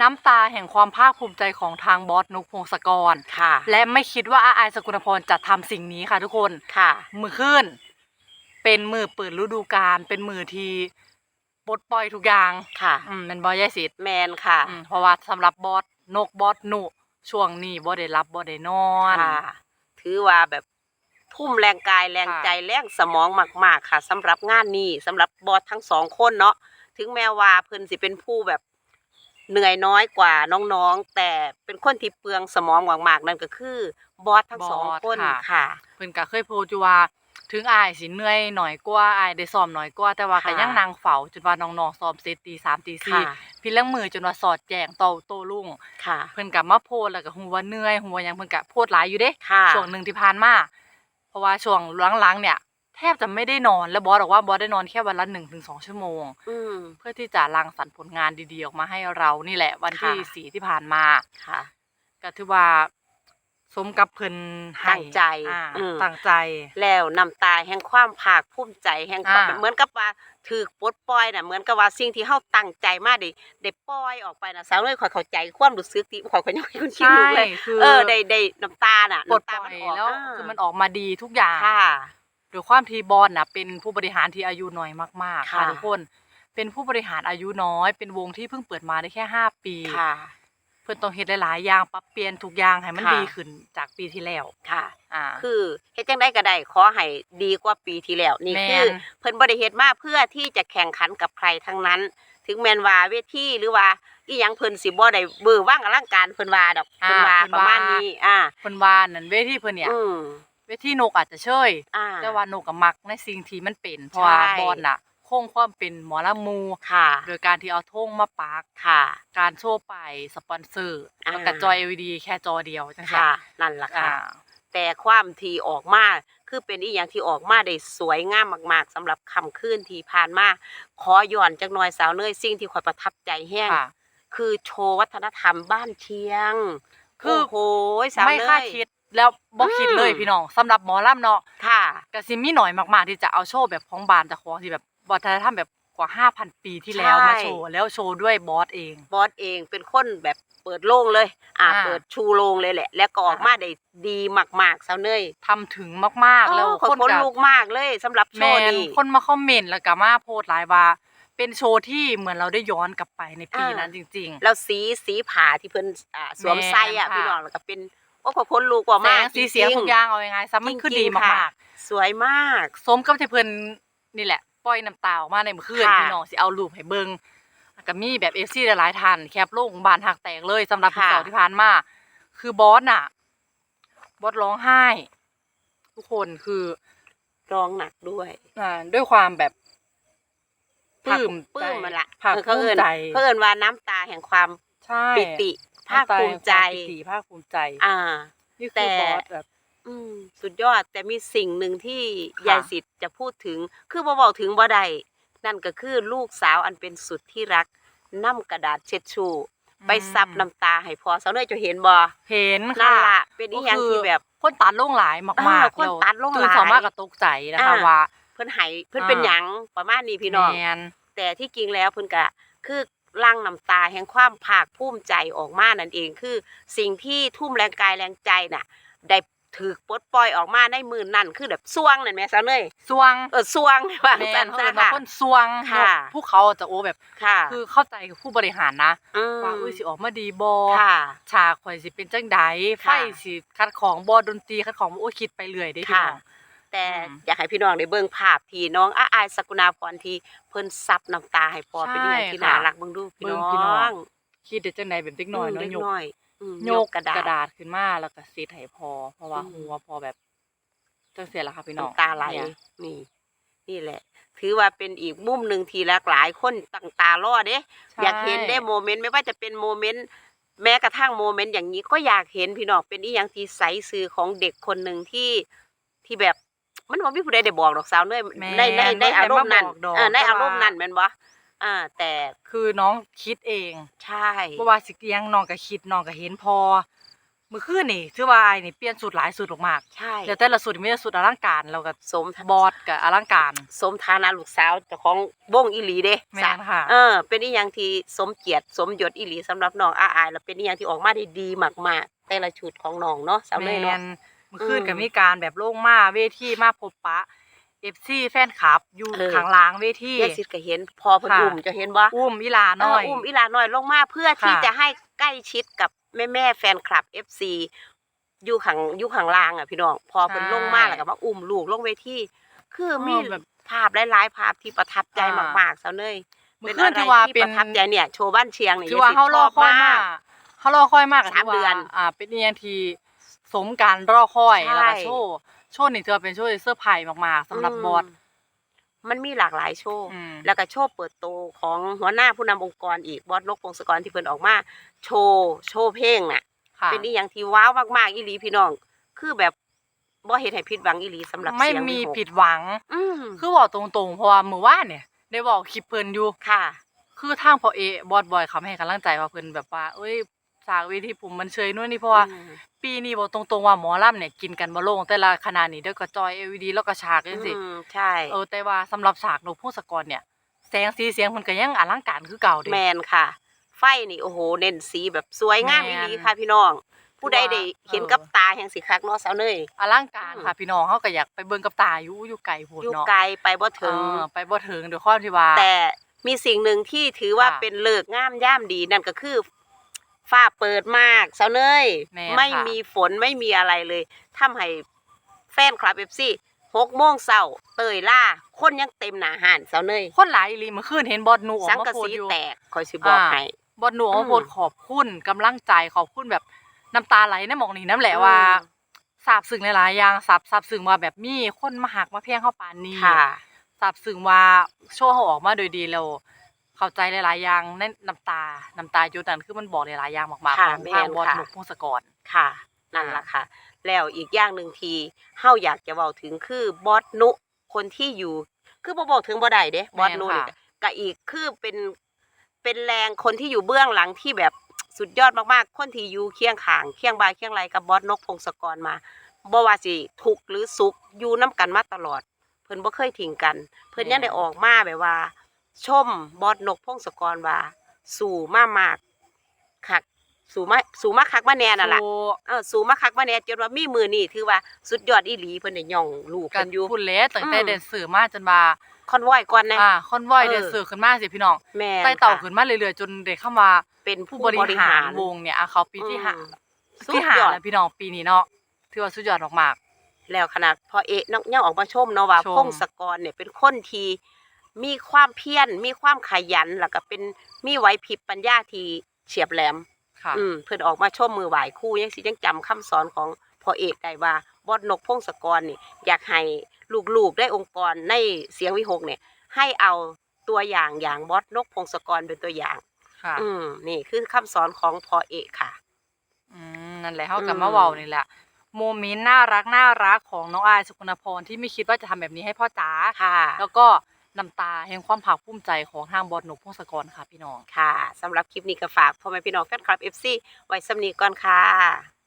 น้ำตาแห่งความภาคภูมิใจของทางบอสนุกพงศกรค่ะ และไม่คิดว่าอาอายสกุลพรจะทำสิ่งนี้ค่ะทุกคนค่ะ มือขึ้น เป็นมือเปิดฤดูกาลเป็นมือที่ปลดปล่อยทุกอย่างค่ะอืมแมันบอยายสิทธิ์แมนค่ะอืมเพราะว่าสำหรับบอสนกบอสหนุช่วงนี้บ่ได้รับบ่ได้นอนค่ะ ถือว่าแบบทุ่มแรงกายแรงค่ะใจแรงสมองมาก ๆ ค่ะสำหรับงานนี้สำหรับบอสทั้งสองคนเนาะถึงแม้ว่าเพิ่นสิเป็นผู้แบบ เหนื่อยน้อยกว่าน้องๆ แต่เป็นคนที่เปลืองสมองมากๆนั่นก็คือบอสทั้งสองคนค่ะ เพิ่นก็เคยโพสต์อยู่ว่าถึงอายสิเหนื่อยหน่อยกว่าอายได้ซ้อมหน่อยกว่าแต่ว่าก็ค่ะยังนั่งเฝ้าจนว่าน้องๆซ้อมเสร็จตี3ตีค่ะ4พี่เลี้ยงมือจนว่าสอดแจงโตโตลุ่งค่ะเพิ่นก็มาโพสต์แล้วก็ฮู้ว่าเหนื่อยฮู้ว่าหยังเพิ่นก็โพสต์หลายอยู่เด้ค่ะช่วงหนึ่งที่ผ่านมาเพราะว่าช่วงหลังๆเนี่ย แทบจะไม่ได้นอนแล้วบอสบอกว่าบอสได้นอนแค่วันละหนึ่งถึงสองชั่วโมง อืม เพื่อที่จะรังสรรค์ผลงานดีๆออกมาให้เรานี่แหละ วันที่ค่ะ สี่ที่ผ่านมาค่ะ ก็ถือว่า สมกับเพิ่นให้ตั้งใจอ่าอืม ตั้งใจ แล้วน้ำตาแห่งความภาคภูมิใจแห่งความอ่า เหมือนกับว่าถูกปลดปล่อยน่ะเหมือนกับว่าสิ่งที่เฮาตั้งใจมาได้ได้ปล่อยออกไปน่ะสาวเลยข่อยเข้าใจความรู้สึกที่ข่อยก็ยังให้คุณชิมใช่เลย คือเออได้ได้น้ำตาน่ะปลดน้ำปตาล่อยมันออกแล้วาคือมันออกมาดีทุกอย่าง ค่ะ โดยความที่บอลน่ะเป็นผู้บริหารที่อายุน้อยมากๆค่ะค่ะทุกคน เป็นผู้บริหารอายุน้อย เป็นวงที่เพิ่งเปิดมาได้แค่ห้าปี ค่ะ เพิ่นต้องเฮ็ดหลายๆอย่างปรับเปลี่ยนทุกอย่างให้มันค่ะ ดีขึ้นจากปีที่แล้ว ค่ะ อ่า คือเฮ็ดจังไดก็ได้ขอให้ดีกว่าปีที่แล้วนี่แม่น คือเพิ่นบ่ได้เฮ็ดมาเพื่อที่จะแข่งขันกับใครทั้งนั้น ถึงแม้นว่าเวทีหรือว่าอีหยังเพิ่นสิบ่ได้เบอร์ว่างอลังการเพิ่นว่าดอกเพิ่นว่าประมาณนี้ อ่าเพิ่นว่านั่นเวทีเพิ่นเนี่ย อืม เวทีนกอาจจะเชยอ่า แต่ว่านกก็มักในสิ่งที่มันเป็นเพราะว่าใช่ บอลน่ะคงความเป็นหมอลำมู ค่ะ โดยการที่เอาธงมาปักค่ะ การโชว์ไปสปอนเซอร์อ่า แล้วก็จอย LED แค่จอเดียวจังซี่ค่ะ นั่นล่ะอ่า ค่ะ แต่ความที่ออกมาคือเป็นอีหยังที่ออกมาได้สวยงามมาก ๆสำหรับค่ำคืนที่ผ่านมาขอย้อนจักหน่อยสาวเนยสิ่งที่ข่อยประทับใจแฮงค่ะ คือโชว์วัฒนธรรมบ้านเชียงคือ โอ้โหสาวไม่เนคาดยคิด แล้วบ่คิดเลยอืมพี่น้องสำหรับหมอลำเนาะค่ะก็สิมีหน่อยมากๆที่จะเอาโชว์แบบของบานเจากของที่แบบวัฒนธรรมแบบกว่า 5,000 ปีที่แล้วใช่มาโชว์แล้วโชว์ด้วยบอสเอง บอสเองเป็นคนแบบเปิดโล่งเลย อ่าอ่า เปิดชูโล่งเลยแหละ แล้วก็ออกอ่ามมาได้ดีมากๆสาวเนยทำถึงมากๆ แล้วเออขอคนคนก็ลุกมากเลยสำหรับโชแมว์นนี้ คนมาคอมเมนต์แล้วก็มาโพสต์หลายว่า เป็นโชว์ที่เหมือนเราได้ย้อนกลับไปในปีอ่านั้นจริง แล้วสีสีผ่าที่เพิ่นอ่าสวมใส่อะแม่นค่ะ พี่น้องแล้วก็เป็น โอ้ขอคนลูกกว่าๆแสมากงสีเสียงจริๆทุกอย่างเอายังไงซะมันคือจริดีงๆค่ะมากสวยมากๆสมกับที่เพิ่นนี่แหละปล่อยน้ำตาออกมาในเมื่อคืนค่ะพี่น้องสิเอารูปให้เบิ่งแล้วก็มีแบบ FC หลายๆท่านแคปลงบานหักแตกเลยสำหรับค่ะผู้เก่าที่ผ่านมาคือบอสน่ะ บอสร้องไห้ ทุกคนคือร้องหนักด้วยอ่าด้วยความแบบปภาคลื้มปลื้มมันละภาคเออภูเขามิเอิ้นใจเขาเอิ้นว่าน้ำตาแห่งความใช่ปิติ ภาคภูมิใจน้ำตาแห่งความปิติภาคภูมิใจ อ่า นี่แต่คือบอสแบบอืมสุดยอดแต่มีสิ่งหนึ่งที่ค่ะยายสิทธิ์จะพูดถึง คือบ่บอกถึงบ่ได้นั่นก็คือลูกสาวอันเป็นสุดที่รักนํกระดาษเช็ดชูไปซับน้ำตาให้พอสาวเนยจะเห็นบ่เห็นนั่นค่ะล่ะเป็นอีหยังที่แบบคนตัดลงหลายมากอ่าๆคนแล้วตัดลงหลายตื่นสามารถก็ตกใจนะคะอ่าว่า เพิ่นให้เพิ่นเป็นหยังประมาณนี้พี่น้องแมนแต่ที่จริงแล้วเพิ่นก็คือ ลั่งน้ำตาแห่งความภาคภูมิใจออกมานั่นเองคือ สิ่งที่ทุ่มแรงกายแรงใจน่ะ ได้ถูกปลดปล่อยออกมาในมือนั่นคือแบบสวงนั่นแหม่ซะเลยสวงเออสวงว่าแมซั่นนเขาซะเรียกว่าค่ะคนสวงค่ะพวกเขาจะโอ้แบบค่ะคือเข้าใจผู้บริหารนะมว่าอุ้ยสิออกมาดีบอค่ะฉากข่อยสิเป็นจังใดไฟค่ะสิคัดของบอดนตรีคัดของโอ้ยคิดไปเรื่อยได้พี่ค่ะน้อง แต่อืมอยากให้พี่น้องได้เบิ่งภาพที่น้องอาอายสกุณาพรที่เพิ่นซับน้ำตาให้ปอใช่เป็นอย่างที่ค่ะน่ารักเบิ่งดูพี่เบิ่น้งองพี่น้องคิดได้จังใดแบบเด็กน้อยมเนาะเล็กยกน้อยอืมโยกกระดาษกระดาษ ขึ้นมาแล้วก็ซีดให้พอ เพราะว่าอืม หัวพอแบบจังเสียละค่ะพี่น้องน้ำตาไหลเนี่ยนี่ นี่แหละ ถือว่าเป็นอีกมุมหนึ่งที่หลากหลายคนตั้งตารอเด้อยากเห็นได้โมเมนต์ไม่ว่าจะเป็นโมเมนต์แม้กระทั่งโมเมนต์อย่างนี้ก็อยากเห็นพี่น้องเป็นอีหยังที่ใสซื่อของเด็กคนหนึ่งที่ที่แบบ มันบ่มีผู้ใดได้บอกดอกสาวเนยแม่ในในในบ่อารมณ์นั้นได้มาบอกดอกอ่าในแต่ว่าอารมณ์นั้นแม่นบ่อ่า แต่คือน้องคิดเองใช่เพราะว่าสิเกียงน้องก็คิดน้องก็เห็นพอมื้อคืนนี่ถือว่าอ้ายนี่เปลี่ยนสูตรหลายสูตรมากใช่ๆแล้วแต่ละสูตรนี่มีแต่สูตรอลังการแล้วก็สมบอสก็อลังการ สมฐานะลูกสาวเจ้าของวงอีหลีเด้แม่นค่ะ เออ เป็นอีหยังที่สมเกียรติสมยศอีหลีสำหรับน้องอาอายแล้วเป็นอีหยังที่ออกมาได้ดีมากๆแต่ละชุดของน้องเนาะสาวเนยแม่เนาะนมื้อ คืนอืมก็มีการแบบลงมาเวทีมาพบปะ FC แฟนคลับอยู่เออ ข้างล่างเวที ยายสิทธิ์ก็เห็น พอเพิ่นค่ะ อุ้มจะเห็นบ่อุ้มอีหลาน้อย เอุ้มอีหลาน้อยลงมาเพื่อที่ค่ะจะให้ใกล้ชิดกับแม่แม่ๆแฟนคลับ FC อยู่ข้างอยู่ข้างล่างอะพี่น้อง พอเพิ่นลงมาแล้วก็มาอุ้มลูกลงเวทีคือมีเออแบบภาพหลายๆภาพที่ประทับใจอ่าม มากๆสาวเนยมื้อเป็นคืนอะไรถือว่าที่เป็ปนระทับใจเนี่ย โชว์บ้านเชียงเนี่ยถือว่าเฮารอคอยมากเฮารอคอยมากก็สามถือว่าเดือน อ่า เป็นอีหยังที่ สมการรอคอยใช่ แล้วก็โชว์โชว์นี่ถือว่าเป็นโชว์ที่เซอร์ไพรส์มากๆสำหรับบอสมมันมีหลากหลายโชว์ อืม แล้วก็โชว์เปิดโตวของหัวหน้าผู้นำองค์กรอีกบอสนกพงศกรที่เพิ่นออกมาโชว์โชว์เพลงน่ะ ค่ะเป็นอีหยังที่ว้าวมากๆอีหลีพี่น้อง คือแบบบ่เฮ็ดให้ผิดหวังอีหลีสำหรับไม่เสียงมีวิหกผิดหวัง อืมคือบอกตรงๆเพราะว่ามื้อวานเนี่ย ได้บอกคลิปเพิ่นอยู่ ค่ะ คือทางพอเอบอสบอยเขาให้กำลังใจว่าเพิ่นแบบว่า เอ้ย สากเวทีผมมันเชยนู่นนี่เพราะว่าอืมปีนี้บอกตรงๆว่าหมอลำเนี่ยกินกันบ่ลงแต่ละคณะนี่เด้อก็จอย LED แล้วก็ฉากจังซี่อืมใช่เออแต่ว่าสำหรับฉากนกพงศกรเนี่ยแสงสีเสียงมันก็ยังอลังการคือเก่าเด้แมนค่ะ ไฟนี่โอ้โหเน้นสีแบบสวยงามแม่อีนหลีค่ะพี่น้อง ผู้ใดว่าได้เห็นเออกับตาแห่งสิคักเนาะสาวเนยอลังการอืมค่ะพี่น้องเฮาก็อยากไปเบิ่งกับตาอยู่อยู่ไกลโพดอยู่เนาะไกลไปบ่เอถึงอไปบ่ถึงด้วยความที่ว่าแต่มีสิ่งหนึ่งที่ถือว่าค่ะเป็นเลิกษ์งามย่ามดีนั่นก็คือ ฟ้าเปิดมากสาวเนยแม่นไม่ค่ะมีฝนไม่มีอะไรเลยทำให้แฟนคลับเอฟซีหกโมงเช้าเตยล่าคนยังเต็มหนาหานสาวเนยคนหลายอีหลีเมื่อคืนเห็นบอสหนูออสักงมากะโพสสีต์อยู่ แตกคอยสิบอกอ่า ให้ บอสหนูออกมาโพสต์อืมขอบคุณกำลังใจขอบคุณแบบน้ำตาไหลในหมองนี่น้ำแหละว่าอืม ซาบซึ้งหลายๆอย่างซาบซาบซึ้งว่าแบบมีคนมาหักมาเพียงเข้าปานนี้ ค่ะซาบซึ้งว่าโชว์เขาออกมาโดยดีแล้ว เข้าใจหลายๆอย่างในน้ำตา น้ำตาอยู่นั่นคือมันบอกหลายๆอย่างมากๆค่ะของแม่นทางบอสค่ะหนูพงศกรค่ะ นั่นล่ะค่ะ แล้วอีกอย่างหนึ่งทีเฮาอยากจะเว้าถึงคือบอสนุคนที่อยู่ คือบ่บอกถึงบ่ได้เด้บอสนุนี่แม่นค่ะก็อีกคือเป็นเป็นแรงคนที่อยู่เบื้องหลังที่แบบสุดยอดมากๆ คนที่อยู่เคียงข้างเคียงบ่ายเคียงไหลกับบอสนกพงศกรมาบ่ว่าสิทุกข์หรือสุขอยู่นํกันมาตลอด เพิ่นบ่เคยทิ้งกัน เพิ่นยังได้ออกมาแบบว่า ชมบอสนกพงศกรว่า สู่มามากคักสู่มาสู่มาคักมาแน่นั่นล่ะโชว์เออสูงมาคักมาแน่จนว่ามีมือนี่ถือว่าสุดยอดอีหลีเพิ่นได้ย่องลูกกัเพิ่นนอยู่พูดแล้วตั้งแต่อืมเดนสื่อมาจนว่าคอนวอยก่อนนะ อ่าคอนวอยเออ เดนสื่อขึ้นมาสิพี่น้องแม่นไต่เต่าค่ะขึ้นมาเรื่อยๆจนได้เข้ามาเป็นผู้ผู้บบริริหาหารรวงเนี่ยอะเขาปีที่ห้าอืมที่หาสุดยอด แล้วพี่น้องปีนี้เนาะถือว่าสุดยอดมาก แล้วขนาดพอเอะน้องยังออกมาชมเนาะว่าชม พงศกรเนี่ยเป็นคนที่ มีความเพียรมีความขยันแล้วก็เป็นมีไหวพริบปัญญาที่เฉียบแหลมๆค่ะอืมเพิ่นออกมาชมมือไหวครู่ยังสิยังจำคำสอนของพ่อเอกได้ว่าบอดนกพงศกรนี่อยากให้ลูกๆได้องค์กรในเสียงวิหกเนี่ย ให้เอาตัวอย่างอย่างบอสนกพงศกรเป็นตัวอย่างค่ะ อืมนี่คือคำสอนของพ่อเอกค่ะ อืมนั่นแหละเฮากับอืมมาเว้านี่แหละโมเมนต์น่ารักน่ารักของน้องอายสุกุณพรที่ไม่คิดว่าจะทำแบบนี้ให้พ่อจ๋าค่ะแล้วก็ น้ำตาแห่งความภาคภูมิใจของทางบอลหนุ่มพงศกรค่ะพี่น้อง ค่ะสำหรับคลิปนี้ก็ฝากพ่อแม่พี่น้องแฟนคลับ FC ไว้สำนีก่อนค่ะ